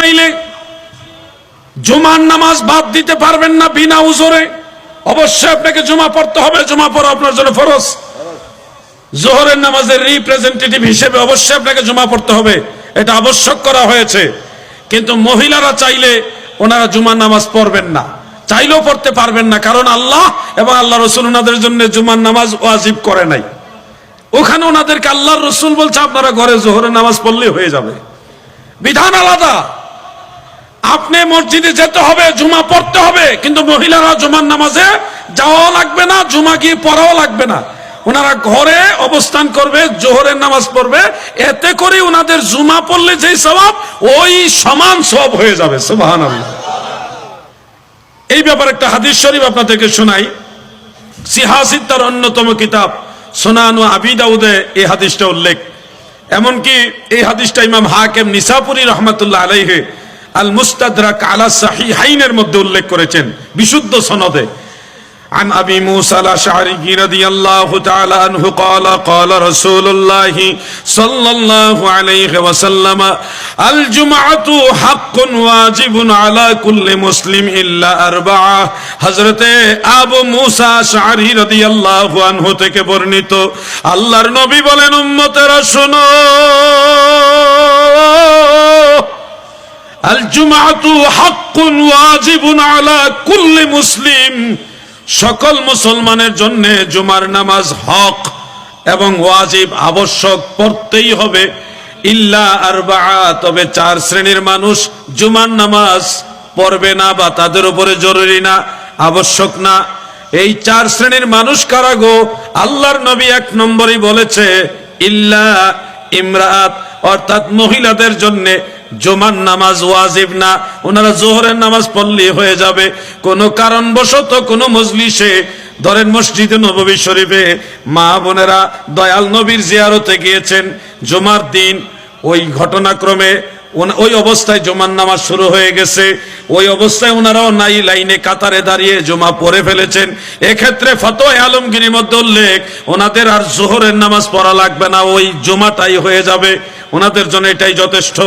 চাইলে জুমার নামাজ বাদ দিতে পারবেন না বিনা উজরে। অবশ্যই আপনাকে জুমা পড়তে হবে, জুমা পড়া আপনার জন্য ফরজ। জোহরের নামাজের রিপ্রেজেন্টেটিভ হিসেবে অবশ্যই আপনাকে জুমা পড়তে হবে, এটা আবশ্যক করা হয়েছে। কিন্তু মহিলারা চাইলে ওনারা জুমার নামাজ পড়বেন না, চাইলেও পড়তে পারবেন না, কারণ আল্লাহ এবং আল্লাহ রসুল ওনাদের জন্য জুমার নামাজ ওয়াজিব করে নাই। ওখানে ওনাদেরকে আল্লাহর রসুল বলছে, আপনারা ঘরে জোহরের নামাজ পড়লেই হয়ে যাবে। বিধান আলাদা। আপনি মসজিদে যেতে হবে, জুমা পড়তে হবে, কিন্তু মহিলারা জুমার নামাজে যাওয়াও লাগবে না, জুমা গিয়ে পড়াও লাগবে না। ওনারা ঘরে অবস্থান করবে, জোহরের নামাজ পড়বে, এতে করে ওনাদের জুমা পড়লে যেই স্বভাব, ওই সমান সব হয়ে যাবে সুবাহান এই ব্যাপারে একটা হাদিস শরীফ আপনাদেরকে শোনাই। সিহাসিদ তার অন্যতম কিতাব, সোনানু আবি দাউদে এই হাদিসটা উল্লেখ। এমনকি এই হাদিসটা ইমাম হাকেম নিসাপুরি রহমতুল্লাহ আলাইহে আল মুস্তাদরাক আলা সাহিহাইনের মধ্যে উল্লেখ করেছেন বিশুদ্ধ সনদে عن ابي موسى الاشعري رضي الله تعالى عنه قال قال رسول الله صلى الله عليه وسلم الجمعه حق واجب على كل مسلم الا اربعه حضرت আবু মুসা আশআরি রাদিয়াল্লাহু আনহু থেকে বর্ণিত আল্লাহর নবী বলেন উম্মতেরা শোনো মুসলিম। সকল মুসলমানের জন্য জুমার নামাজ হক এবং ওয়াজিব আবশ্যক পড়তেই হবে। ইল্লা আরবা তবে চার শ্রেণির মানুষ জুমার নামাজ পড়বে না বা তাদের উপরে জরুরি না, আবশ্যক না। এই চার শ্রেণির মানুষ কারা গো? আল্লাহর নবী এক নম্বরই বলেছে, ইল্লা ইমরাত, অর্থাৎ মহিলাদের জন্য জুমার নামাজ ওয়াজিব না, ওনারা জোহরের নামাজ পড়লে হয়ে যাবে। কোনো কারণবশত কোনো মজলিসে, ধরেন মসজিদে নবী শরীফে মা বোনেরা দয়াল নবীর জিয়ারতে গিয়েছেন। জোমার দিন ওই ঘটনাক্রমে ওই অবস্থায় জুমার নামাজ শুরু হয়ে গেছে। ওই অবস্থায় ওনারাও নাই লাইনে কাতারে দাঁড়িয়ে জমা পড়ে ফেলেছেন। এক্ষেত্রে ফতোয় আলমগিরির মধ্যে উল্লেখ, ওনাদের আর জোহরের নামাজ পড়া লাগবে না, ওই জমাটাই হয়ে যাবে। ওনাদের জন্য এটাই যথেষ্ট।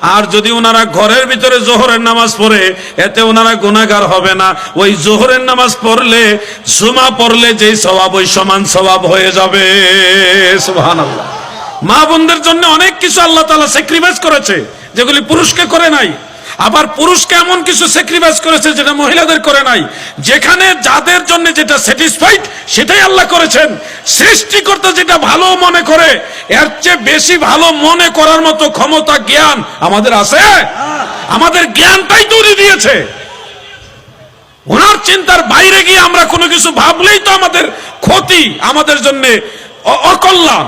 আর যদি ওনারা ঘরের ভিতরে জোহরের নামাজ পড়ে, এতে ওনারা গুণাগার হবে না। ওই জোহরের নামাজ পড়লে, জুমা পড়লে যেই স্বভাব ওই সমান স্বভাব হয়ে যাবে। মা বোনদের জন্য অনেক কিছু আল্লাহ তালা স্যাক্রিফাইস করেছে। যেগুলি পুরুষকে করে নাই, আবার পুরুষকে এমন কিছু স্যাক্রিফাইস করেছে যেটা মহিলাদের করে নাই, যেখানে যাদের জন্য যেটা স্যাটিসফাইড সেটাই আল্লাহ করেছেন। সৃষ্টিকর্তা যেটা ভালো মনে করে, এর চেয়ে বেশি ভালো মনে করার মতো ক্ষমতা, জ্ঞান আমাদের আছে? আমাদের জ্ঞানটাই তৈরি দিয়েছে। ওনার চিন্তার বাইরে গিয়ে আমরা কোনো কিছু ভাবলেই তো আমাদের ক্ষতি আমাদের জন্য অকল্যাণ।